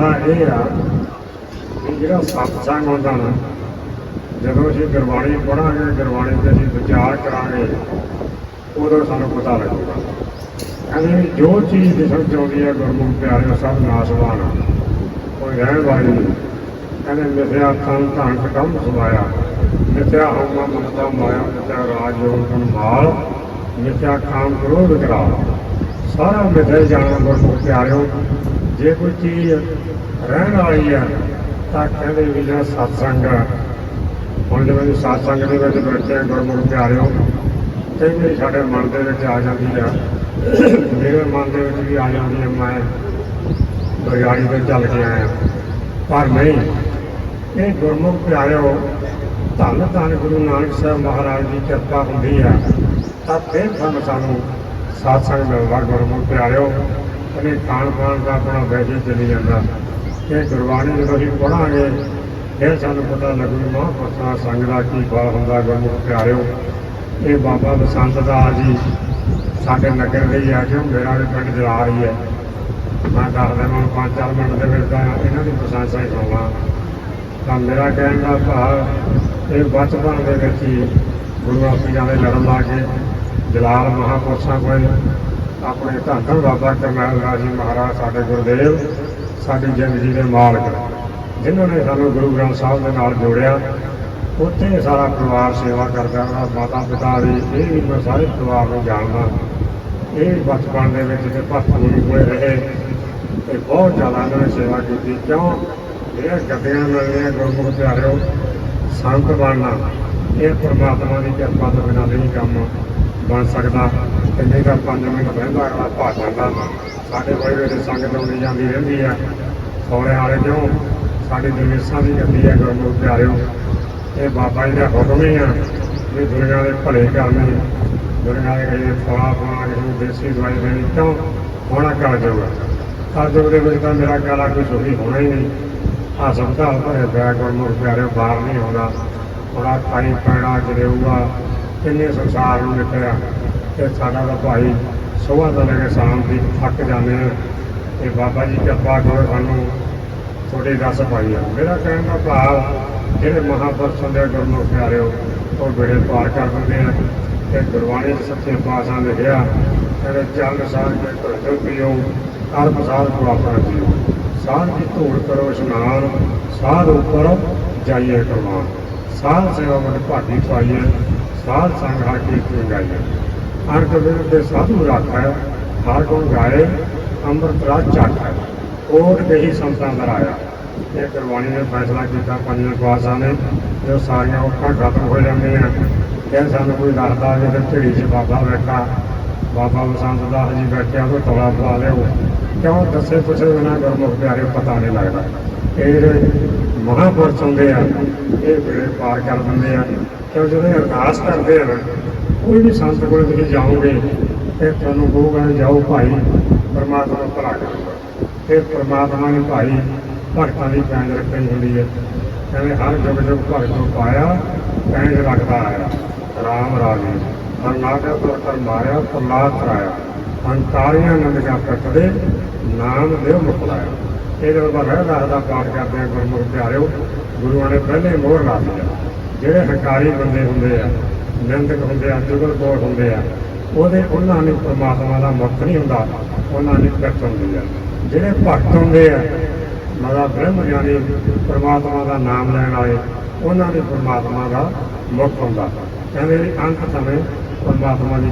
ਹਾਂ ਇਹ ਆ ਕਿ ਜਿਹੜਾ ਸਤਸੰਗ ਹੁੰਦਾ ਨਾ, ਜਦੋਂ ਅਸੀਂ ਗੁਰਬਾਣੀ ਪੜਾਂਗੇ ਗੁਰਬਾਣੀ ਤੇ ਅਸੀਂ ਵਿਚਾਰ ਕਰਾਂਗੇ, ਉਦੋਂ ਸਾਨੂੰ ਪਤਾ ਲੱਗੂਗਾ। ਕਹਿੰਦੇ ਜੋ ਚੀਜ਼ ਦਿਸਣ ਚ ਆਉਂਦੀ ਹੈ, ਗੁਰਮੁਖ ਪਿਆਰੇ ਸਭ ਨਾਸਵਾਨ ਕੋਈ ਰਹਿਣ ਵਾਲੀ ਕਹਿੰਦੇ ਮਿਥਿਆ ਤਨ ਧਨ ਕਦਮ ਸੁਭਾਇਆ ਮਿਥਿਆ ਹਉਮਾ ਮਮਤਾ ਮਾਇਆ, ਮਿਥਿਆ ਰਾਜ ਯੋਗ ਮਾਲ, ਮਿਥਿਆ ਕਾਮ ਕ੍ਰੋਧ ਕਰਾ ਸਾਰਾ ਮਿੱਥੇ ਜਾਣਾ ਗੁਰਮੁਖ ਪਿਆਰਿਓ, ਜੇ ਕੋਈ ਚੀਜ਼ ਰਹਿਣ ਵਾਲੀ ਆ, ਤਾਂ ਕਹਿੰਦੇ ਵੀ ਜਿਹੜਾ ਸਤਸੰਗ ਆ। ਹੁਣ ਜਿਵੇਂ ਵੀ ਸਤਸੰਗ ਦੇ ਵਿੱਚ ਬੈਠੇ ਆ ਗੁਰਮੁਖ ਪਿਆਰਿਓ ਕਈ ਵੀ ਸਾਡੇ ਮਨ ਦੇ ਵਿੱਚ ਆ ਜਾਂਦੀ ਆ। ਮੇਰੇ ਮਨ ਦੇ ਵਿੱਚ ਵੀ ਆ ਜਾਂਦੀ ਆ, ਮੈਂ ਬਰਿਆੜੀ 'ਤੇ ਚੱਲ ਕੇ ਆਇਆ। ਪਰ ਨਹੀਂ, ਇਹ ਗੁਰਮੁਖ ਪਿਆਰਿਓ ਧੰਨ ਧੰਨ ਗੁਰੂ ਨਾਨਕ ਸਾਹਿਬ ਮਹਾਰਾਜ ਦੀ ਕਿਰਪਾ ਹੁੰਦੀ ਆ, ਤਾਂ ਫਿਰ ਸਾਨੂੰ ਸਾਨੂੰ ਸਤਸੰਗ ਮਿਲਦਾ ਗੁਰਮੁਖ ਪਿਆਰਿਓ, ਕਦੇ ਖਾਣ ਪਾਣ ਦਾ ਆਪਣਾ ਵੈਸੇ ਚਲੀ ਜਾਂਦਾ। ਇਹ ਗੁਰਬਾਣੀ ਜਦੋਂ ਅਸੀਂ ਪੜਾਂਗੇ ਇਹ ਸਾਨੂੰ ਪਤਾ ਲੱਗੂ ਵੀ ਮਹਾਂਪੁਰਸ਼ਾਂ ਸੰਗ ਦਾ ਕੀ ਫਲ ਹੁੰਦਾ ਗੁਰਮੁਖ ਪਿਆਰਿਓ। ਇਹ ਬਾਬਾ ਬਸੰਤ ਦਾ ਜੀ ਸਾਡੇ ਨਗਰ ਦੇ ਹੀ ਆ ਕਿ ਮੇਰਾ ਵੀ ਪਿੰਡ ਜਲਾ ਰਹੀ ਹੈ। ਮੈਂ ਦੱਸਦਾ ਮੈਂ ਪੰਜ ਚਾਰ ਮਿੰਟ ਦੇ ਵਿੱਚ ਤਾਂ ਇਹਨਾਂ ਦੀ ਪ੍ਰਸ਼ੰਸਾ ਹੀ ਕਰਾਂ ਤਾਂ ਮੇਰਾ ਕਹਿਣ ਦਾ ਭਾਵ, ਇਹ ਬਚਪਨ ਦੇ ਵਿੱਚ ਹੀ ਗੁਰੂ ਪੀਰਾਂ ਦੇ ਲੜਨ ਲਾ ਕੇ ਜਲਾਲ ਮਹਾਪੁਰਸ਼ਾਂ ਕੋਲ ਆਪਣੇ ਧੰਨ ਧੰਨ ਬਾਬਾ ਕਰਨੈਲ ਰਾਜੀ ਮਹਾਰਾਜ ਸਾਡੇ ਗੁਰਦੇਵ, ਸਾਡੀ ਜ਼ਿੰਦਗੀ ਦੇ ਮਾਲਕ, ਜਿਨ੍ਹਾਂ ਨੇ ਸਾਨੂੰ ਗੁਰੂ ਗ੍ਰੰਥ ਸਾਹਿਬ ਦੇ ਨਾਲ ਜੋੜਿਆ, ਉੱਥੇ ਸਾਰਾ ਪਰਿਵਾਰ ਸੇਵਾ ਕਰਦਾ ਉਹਦਾ ਮਾਤਾ ਪਿਤਾ ਦੀ ਇਹ ਵੀ ਮੈਂ ਸਾਰੇ ਪਰਿਵਾਰ ਨੂੰ ਜਾਣਦਾ ਇਹ ਬਚਪਨ ਦੇ ਵਿੱਚ ਤੇ ਭਗਤੀ ਕੋਲੇ ਰਹੇ ਤੇ ਬਹੁਤ ਜ਼ਿਆਦਾ ਇਹਨਾਂ ਨੇ ਸੇਵਾ ਕੀਤੀ। ਕਿਉਂ? ਇਹ ਗੱਡੀਆਂ ਮਿਲਦੀਆਂ ਗੁਰਮੁਖ ਪਿਆਰਿਓ, ਸੰਤ ਬਣਨਾ, ਇਹ ਪਰਮਾਤਮਾ ਦੀ ਕਿਰਪਾ ਤੋਂ ਬਿਨਾਂ ਨਹੀਂ ਕੰਮ। ਬਣ ਸਕਦਾ। ਤੇ ਨਹੀਂ ਤਾਂ 5 ਮਿੰਟ ਬਹਿੰਦਾ ਅਗਲਾ ਭੱਜ ਜਾਂਦਾ ਸਾਡੇ ਕੋਲ ਜਿਹੜੇ ਸੰਗਤ ਆਉਂਦੀ ਜਾਂਦੀ ਰਹਿੰਦੀ ਆ। ਸੌਰੇ ਵਾਲੇ ਕਿਉਂ ਸਾਡੀ ਦਰਵੇਸ਼ਾਂ ਦੀ ਗੱਡੀ ਹੈ ਗੁਰਮੁਖ ਪਿਆਰਿਓ ਇਹ ਬਾਬਾ ਜੀ ਦਾ ਹੁਕਮ ਹੀ ਆ ਵੀ ਦੁਨੀਆ ਦੇ ਭਲੇ ਕਰਨੇ ਦੁਨੀਆ ਦੇ ਕਿਸੇ ਫਲਾ ਫਲਾ ਨੂੰ ਦੇਸੀ ਦਵਾਈ ਦੇਣੀ ਕਿਉਂ ਹੋਣਾ ਕਰ ਜਾਊਗਾ। ਕਰ ਦੇ ਵਿੱਚ ਤਾਂ ਮੇਰਾ ਕਾਲਾ ਕੋਈ ਸੁਖੀ ਹੋਣਾ ਹੀ ਨਹੀਂ। ਹਸਪਤਾਲ ਭਰੇ ਪਿਆ ਗੁਰਮੁਖ ਪਿਆਰੇ ਬਾਹਰ ਨਹੀਂ ਆਉਂਦਾ। ਥੋੜਾ ਖਾਈ ਪੈਣਾ ਗਿਰੇਊਗਾ ਕਿੰਨੇ ਸੰਸਾਰ ਨੂੰ ਨਿਕਲਿਆ ਤੇ ਸਾਡਾ ਤਾਂ ਭਾਈ ਸੁਬਾਹ ਦਾ ਲੈ ਕੇ ਸ਼ਾਮ ਦੀ ਥੱਕ ਜਾਂਦੇ ਆ ਤੇ ਬਾਬਾ ਜੀ ਕਿਰਪਾ ਕਰੋ ਸਾਨੂੰ ਤੁਹਾਡੀ ਦੱਸ ਪਾਈ ਆ। ਮੇਰਾ ਕਹਿਣ ਦਾ ਭਾਵ, ਜਿਹੜੇ ਮਹਾਂਪੁਰਸ਼ ਹੁੰਦੇ ਆ ਗੁਰਮੁਖ ਪਿਆਰਿਓ, ਉਹ ਬੜੇ ਪਾਰ ਕਰ ਦਿੰਦੇ ਆ ਤੇ ਗੁਰਬਾਣੀ ਦੇ ਸੱਚੇ ਪਾਸਾਂ ਲਿਖਿਆ ਕਹਿੰਦੇ ਚੱਲ ਸਾਧ ਕੇ ਧੁਰ ਪੀਓ ਕਰ ਪ੍ਰਸਾਦ ਕੋ ਜੀਓ। ਸਾਧ ਦੀ ਧੂੜ ਕਰੋ, ਇਸ਼ਨਾਨ, ਸਾਧ ਉੱਪਰ ਜਾਈਏ ਕਰਮਾਨ ਸਾਧ ਸੇਵਾ ਮਨ ਭਾਗੀ ਪਾਈਏ ਸਾਧ ਸੰਗ ਹਾ ਕੀ ਚੰਗਾਈਏ ਹਰ ਕਬੀਰ ਦੇ ਸਾਧੂ ਰਾਖਾ, ਹਰ ਕੋ ਗਾਏ ਅੰਮ੍ਰਿਤ ਰਾਜ ਚਾਖਾ ਕੋਟ ਦੇ ਸੰਤਾਂ ਦਾ ਆਇਆ ਇਹ ਗੁਰਬਾਣੀ ਨੇ ਫੈਸਲਾ ਕੀਤਾ ਪੰਜਵੇਂ ਪਾਸਾਂ ਨੇ, ਜੋ ਸਾਰੀਆਂ ਔਖਾਂ ਖਤਮ ਹੋ ਜਾਂਦੀਆਂ ਕਿ ਸਾਨੂੰ ਕੋਈ ਦੱਸਦਾ ਜੇ ਤੇ 'ਚ ਬਾਬਾ ਬੈਠਾ, ਬਾਬਾ ਬਸੰਤ ਦਾਸ ਜੀ ਬੈਠਿਆ ਉਹ ਤੋਲਾ ਪਾ ਲਿਓ। ਕਿਉਂ ਦੱਸੇ ਪੁੱਛੇ ਬਿਨਾਂ ਗੁਰਮੁਖ ਪਿਆਰੇ ਪਤਾ ਨਹੀਂ ਲੱਗਦਾ। ਇਹ ਜਿਹੜੇ ਮਹਾਂਪੁਰਸ਼ ਹੁੰਦੇ ਆ, ਇਹ ਬੜੇ ਪਾਰ ਕਰ ਦਿੰਦੇ ਆ। ਕਿਉਂ ਜਦੋਂ ਇਹ ਅਰਦਾਸ ਕਰਦੇ ਹਨ ਕੋਈ ਵੀ ਸੰਤ ਕੋਲ ਤੁਸੀਂ ਜਾਓਗੇ ਤੇ ਤੁਹਾਨੂੰ ਕਹੂਗਾ ਵੀ ਜਾਓ ਭਾਈ, ਪਰਮਾਤਮਾ ਨੂੰ ਭਲਾ ਕਰੂਗਾ ਫਿਰ ਪਰਮਾਤਮਾ ਨੇ ਭਾਈ ਭਗਤਾਂ ਦੀ ਪੈਂਜ ਰੱਖਣੀ ਹੁੰਦੀ ਹੈ। ਕਹਿੰਦੇ ਹਰ ਜੁਗ ਜੁਗ ਭਗਤ ਨੂੰ ਪਾਇਆ, ਪੈਂਜ ਰੱਖਦਾ ਆਇਆ। ਰਾਮ ਰਾਜੇ, ਹਰ ਨਾਗਾ ਤੁਰ ਕਰ ਮਾਰਿਆ ਪ੍ਰਲਾਦ ਕਰਾਇਆ। ਅੰਤਾਰੀਆਂ ਨੰਦ ਕਾ ਪ੍ਰਤਦੇ ਨਾਮ ਦੇਵ ਮੁਕਲਾਇਆ। ਇਹ ਜਦੋਂ ਆਪਾਂ ਰਹਿ ਦਾ ਪਾਠ ਕਰਦੇ ਆ, ਗੁਰਮੁਖ ਪਿਆਰਿਓ, ਗੁਰੂਆਂ ਨੇ ਪਹਿਲੇ ਮੋਹਰ ਲਾ ਦਿੱਤਾ। ਜਿਹੜੇ ਹੰਕਾਰੀ ਬੰਦੇ ਹੁੰਦੇ ਆ, ਨਿੰਦਕ ਹੁੰਦੇ ਆ ਜੁਗਲ ਹੁੰਦੇ ਆ, ਉਹਦੇ ਉਹਨਾਂ ਨੂੰ ਪਰਮਾਤਮਾ ਦਾ ਮੁੱਖ ਨਹੀਂ ਹੁੰਦਾ, ਉਹਨਾਂ ਨੇ ਕਿਰਤ ਹੁੰਦੀ ਆ। ਜਿਹੜੇ ਭਗਤ ਹੁੰਦੇ ਆ ਮਦਾ ਬ੍ਰਹਮ ਗਿਆਨੀ ਪਰਮਾਤਮਾ ਦਾ ਨਾਮ ਲੈਣ ਵਾਲੇ ਉਹਨਾਂ ਦੇ ਪਰਮਾਤਮਾ ਦਾ ਮੁੱਖ ਹੁੰਦਾ। ਕਹਿੰਦੇ ਅੰਤ ਸਮੇਂ ਪਰਮਾਤਮਾ ਦੀ